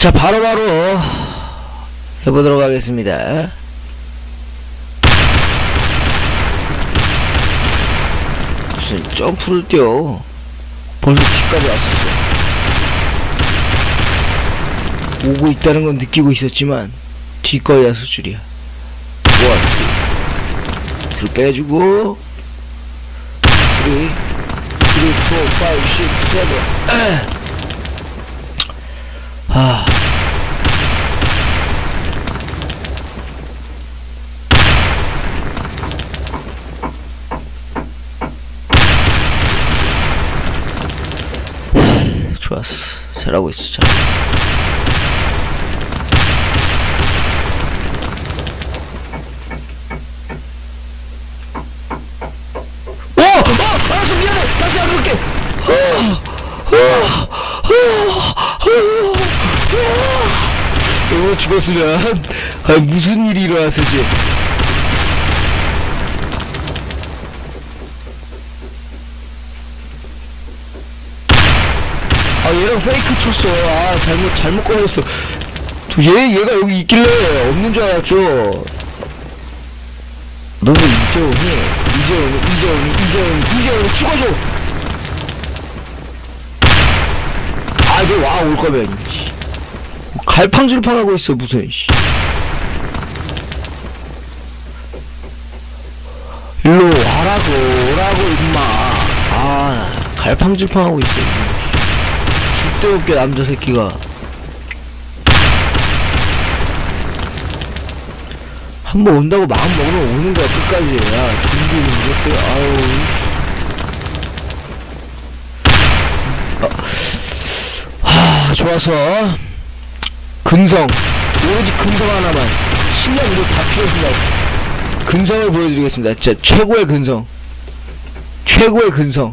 자, 바로 바로 해보도록 하겠습니다. 무슨 점프를 뛰어. 벌써 집까지 왔었어. 오고 있다는 건 느끼고 있었지만, 뒷거리 야 수 줄이야. 원, 둘 빼주고, 3, 3, 4, 5, 6, 7, 아. 좋았어. 잘하고 있어, 잘. 오! 어! 알았어, 미안해! 다시 안 볼게! 이거 죽었으면. 아, 무슨 일이 일어났을지 아 얘랑 페이크 쳤어. 아 잘못 잘못 걸렸어. 저얘 얘가 여기 있길래 없는 줄 알았죠. 너는 이재훈이 이재훈이 이재훈이 이재훈이 이재훈이 죽어줘! 아 이거 와올 거면. 씨. 갈팡질팡하고 있어 무슨 씨. 일로 와라고 오라고 임마. 아 갈팡질팡하고 있어 줄데없게 남자 새끼가. 한 번 온다고 마음 먹으면 오는 거야 끝까지. 야 준비는 이것들 아유 하 좋아서 근성. 오로지 근성 하나만. 실력 이거 다 필요합니다 근성을 보여드리겠습니다. 진짜 최고의 근성. 최고의 근성.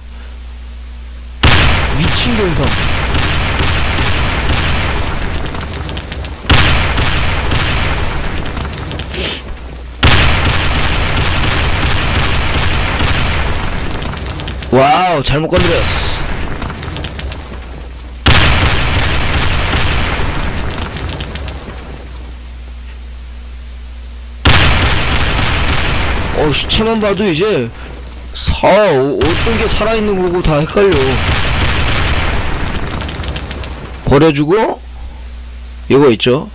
미친 근성. 와우 잘못 건드렸어 어, 시체만 봐도 이제, 사, 어, 어떤 게 살아있는 거고 다 헷갈려. 버려주고, 이거 있죠?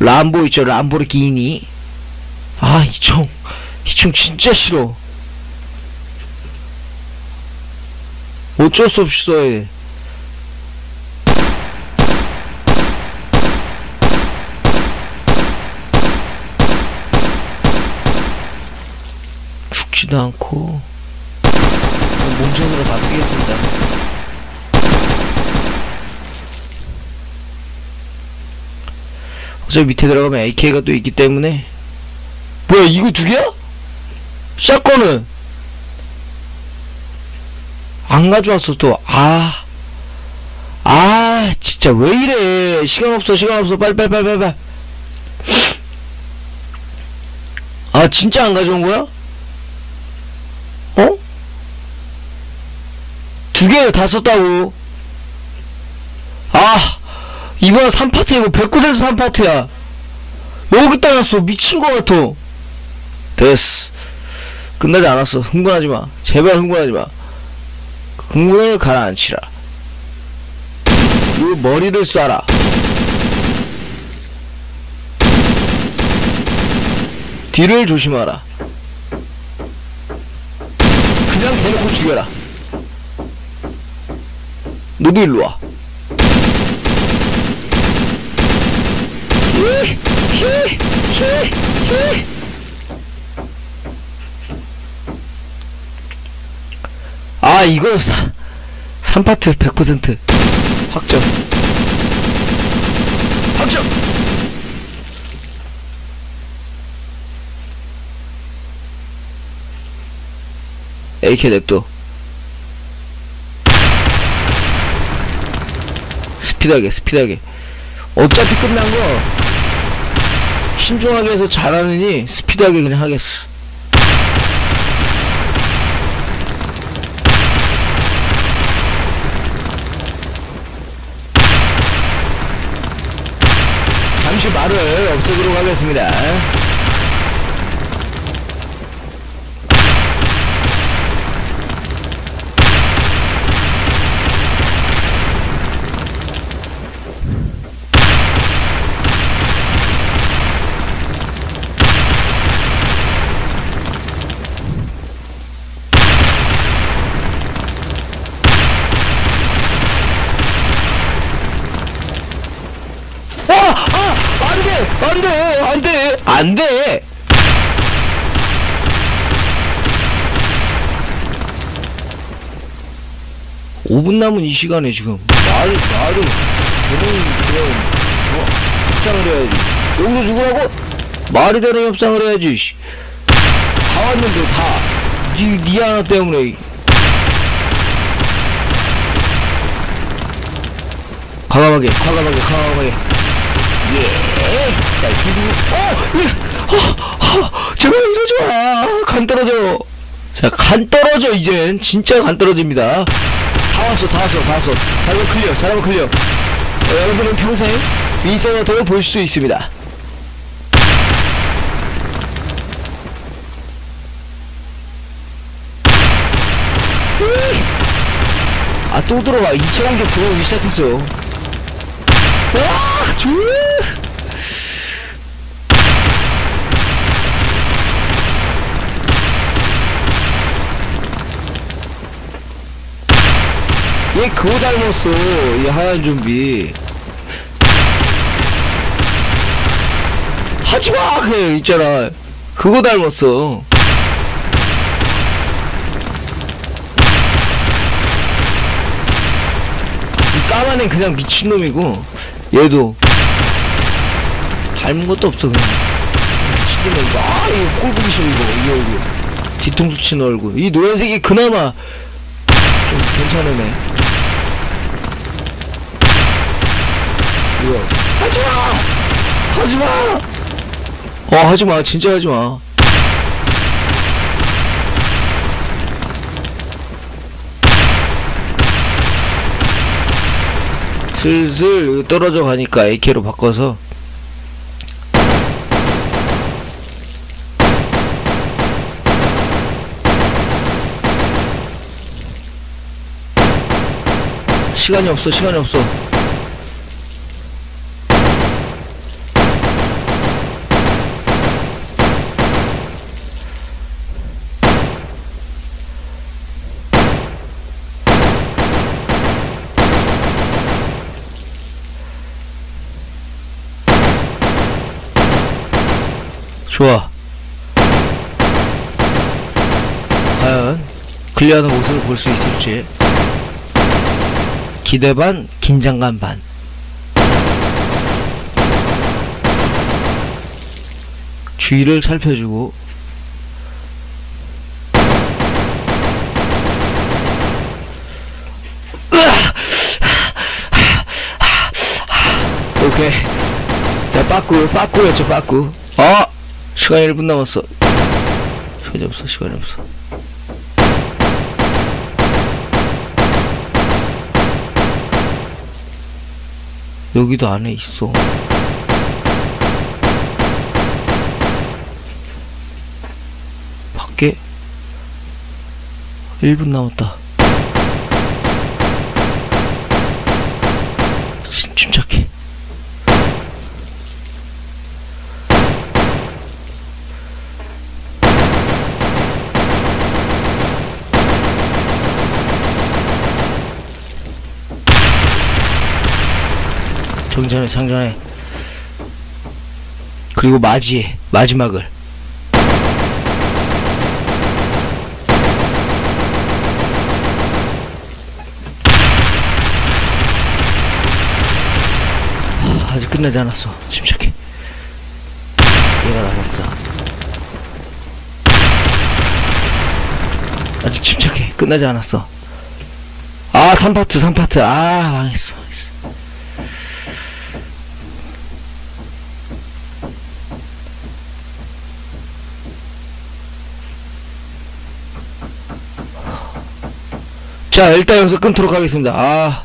람보 있죠? 람보르기니. 아, 이 총, 이총 진짜 싫어. 어쩔 수 없이 써야 돼. 죽지도 않고. 몸전으로 다 쓰겠습니다. 어차피 밑에 들어가면 AK가 또 있기 때문에. 뭐야 이거 두 개야? 샷건은? 안 가져왔어 또 아. 아, 진짜 왜 이래. 시간 없어 시간 없어. 빨리 빨리 빨리 빨리. 아 진짜 안 가져온 거야? 두 개를 다 썼다고. 아, 이번 3파트 이거 100% 3파트야. 여기다 놨어. 미친 거 같아. 됐어. 끝나지 않았어. 흥분하지 마. 제발 흥분하지 마. 흥분을 가라앉히라. 그 머리를 쏴라. 뒤를 조심하라. 그냥 대놓고 죽여라. 너도 일로 와. 아, 이거 3파트 100% 확정. 확정! AK 냅둬. 스피드하게, 스피드하게. 어차피 끝난 거, 신중하게 해서 잘하느니, 스피드하게 그냥 하겠어. 잠시 말을 없애도록 하겠습니다. 5분 남은 이 시간에 지금. 말, 말은 대본 그런 뭐, 협상을 해야지. 여기서 죽으라고? 말이 되는 협상을 해야지 다 왔는데 다. 니, 니 하나 때문에. 과감하게 과감하게 과감하게. 예자 죽으 어! 어! 어! 제발 이러지마. 간 떨어져. 자 간 떨어져 이젠. 진짜 간 떨어집니다. 다 왔어, 다 왔어, 다 왔어. 잘하면 클리어, 잘하면 클리어. 어, 여러분은 평생 윈서너도 볼수 있습니다. 아, 또 들어와. 2차 공격 들어오기 시작했어요. 와, 조 얘 그거 닮았어. 이 하얀 좀비. 하지마! 그냥 있잖아. 그거 닮았어. 이 까만 애 그냥 미친놈이고. 얘도. 닮은 것도 없어 그냥. 미친놈이 이거. 아 이거 꼴보기 싫어 이거. 이 얼굴. 뒤통수 치는 얼굴. 이 노란색이 그나마 좀 괜찮은 애 이거 하지마. 하지마 어 하지마 진짜 하지마. 슬슬 떨어져 가니까 AK로 바꿔서. 시간이 없어 시간이 없어 좋아. 과연 클리어하는 모습을 볼 수 있을지. 기대 반, 긴장감 반. 주위를 살펴주고 오케이. 자, 빠꾸, 빠꾸였죠, 빠꾸. 어! 시간이 1분 남았어. 시간이 없어, 시간이 없어. 여기도 안에 있어. 밖에 1분 남았다. 침- 침착해. 정전해, 장전해. 그리고 맞이해, 마지막을. 하, 아직 끝나지 않았어. 침착해. 얘가 나갔어. 아직 침착해. 끝나지 않았어. 아, 3파트, 3파트. 아, 망했어. 자, 일단 여기서 끊도록 하겠습니다. 아.